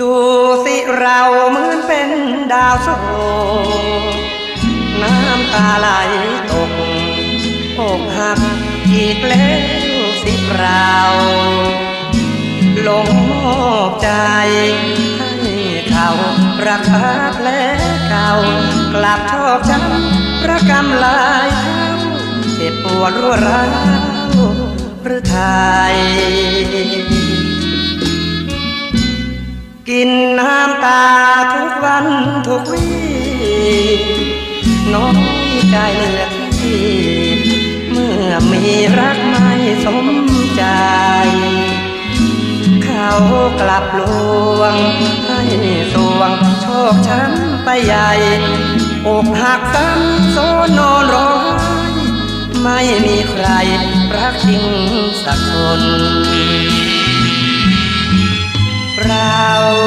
ดูสิเราเหมือนเป็นดาวโศกน้ำตาไหลตกอกหักอีกแล้วสิเราหลงมอบใจ ให้เขารักษาแผลเก่ากลับชอกช้ำระกำลายเท้าเจ็บปวดรัวร้าวหรือไทย กินน้ำตาทุกวันทุกวีน้อยใจเหลือที่เมื่อมีรักไม่สมใจ เขากลับลวงให้สวงโชคช้ำไปใหญ่อกหักซ้ำโซนอนร้องไห้ไม่มีใครรักจริงสักคน เรา